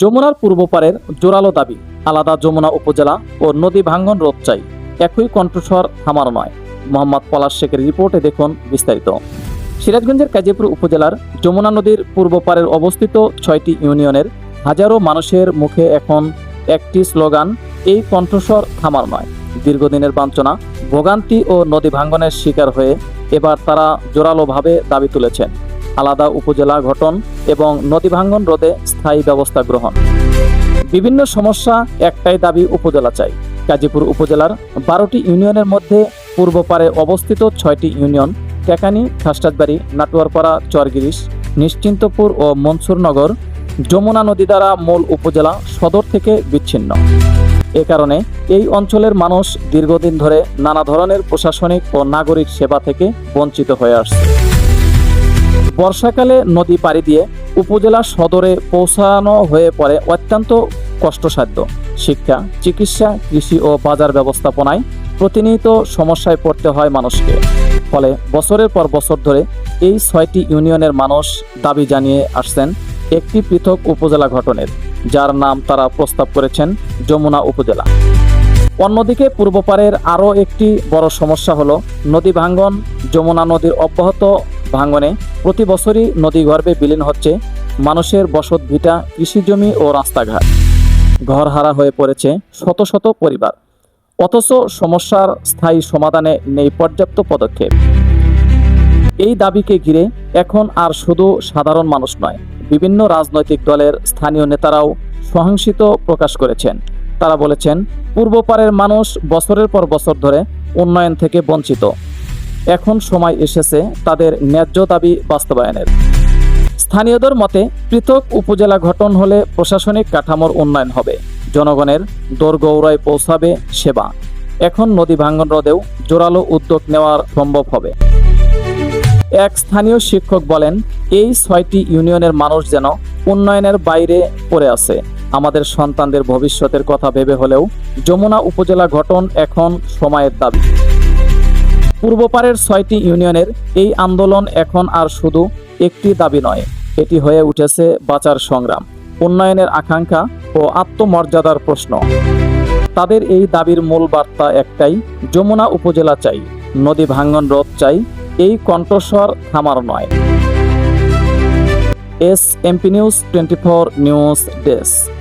যমুনার পূর্ব পারের জোরালো দাবি, আলাদা যমুনা উপজেলা ও নদী ভাঙ্গন রোধ চাই। একই কণ্ঠস্বর থামার নয়। মোহাম্মদ পলাশ শেখের রিপোর্টে দেখুন বিস্তারিত। সিরাজগঞ্জের কাজীপুর উপজেলার যমুনা নদীর পূর্ব পারের অবস্থিত ছয়টি ইউনিয়নের হাজারো মানুষের মুখে এখন একটি স্লোগান, এই কণ্ঠস্বর থামার নয়। দীর্ঘদিনের বাঞ্ছনা, ভোগান্তি ও নদী ভাঙ্গনের শিকার হয়ে এবার তারা জোরালোভাবে দাবি তুলেছেন। আলাদা উপজেলা গঠন এবং নদী ভাঙ্গন রোধে স্থায়ী ব্যবস্থা গ্রহণ। বিভিন্ন সমস্যা একটাই দাবি উপজেলা চাই। গাজীপুর উপজেলার বারোটি ইউনিয়নের মধ্যে পূর্ব পারে অবস্থিত ছয়টি ইউনিয়ন টেকানি খাস্টাতবাড়ি নাটুয়ারপাড়া, চরগিরিশ, নিশ্চিন্তপুর ও মনসুরনগর যমুনা নদী দ্বারা মূল উপজেলা সদর থেকে বিচ্ছিন্ন। এ কারণে এই অঞ্চলের মানুষ দীর্ঘদিন ধরে নানা ধরনের প্রশাসনিক ও নাগরিক সেবা থেকে বঞ্চিত হয়ে আসছে। বর্ষাকালে নদী পাড়ি দিয়ে উপজেলা সদরে পৌঁছানো হয়ে পড়ে অত্যন্ত কষ্টসাধ্য। শিক্ষা, চিকিৎসা, কৃষি ও বাজার ব্যবস্থাপনায় প্রতিনিয়ত সমস্যায় পড়তে হয় মানুষকে। ফলে বছরের পর বছর ধরে এই ছয়টি ইউনিয়নের মানুষ দাবি জানিয়ে আসছেন একটি পৃথক উপজেলা গঠনের, যার নাম তারা প্রস্তাব করেছেন যমুনা উপজেলা। অন্যদিকে পূর্বপাড়ের আরও একটি বড় সমস্যা হলো নদী ভাঙ্গন, যমুনা নদীর অব্যাহত ভাঙ্গনে প্রতি বছরই নদীগর্ভে বিলীন হচ্ছে মানুষের বসত ভিটা কৃষিজমি ও রাস্তাঘাট। ঘরহারা হয়ে পড়েছে শত শত পরিবার। অথচ সমস্যার স্থায়ী সমাধানে নেই পর্যাপ্ত পদক্ষেপ। এই দাবিকে ঘিরে এখন আর শুধু সাধারণ মানুষ নয়, বিভিন্ন রাজনৈতিক দলের স্থানীয় নেতারাও সহিংসিত প্রকাশ করেছেন। তারা বলেছেন পূর্বপারের মানুষ বছরের পর বছর ধরে উন্নয়ন থেকে বঞ্চিত। এখন সময় এসেছে তাদের ন্যায্য দাবি বাস্তবায়নের। স্থানীয়দের মতে, পৃথক উপজেলা গঠন হলে প্রশাসনিক কাঠামোর উন্নয়ন হবে। জনগণের দোরগৌড়ায় পৌঁছাবে সেবা। এখন নদী ভাঙ্গন রোধেও জোরালো উদ্যোগ নেওয়ার সম্ভব হবে। এক স্থানীয় শিক্ষক বলেন, এই ছয়টি ইউনিয়নের মানুষ যেন উন্নয়নের বাইরে পড়ে আছে। আমাদের সন্তানদের ভবিষ্যতের কথা ভেবে হলেও যমুনা উপজেলা গঠন এখন সময়ের দাবি। পূর্বপাড়ের ছয়টি ইউনিয়নের এই আন্দোলন এখন আর শুধু একটি দাবি নয়, এটি হয়ে উঠেছে বাঁচার সংগ্রাম, উন্নয়নের আকাঙ্ক্ষা ও আত্মমর্যাদার প্রশ্ন। তাদের এই দাবির মূল বার্তা একটাই, যমুনা উপজেলা চাই, নদী ভাঙ্গন রোধ চাই, এই কণ্ঠস্বর থামার নয়। S MP news twenty four news desk.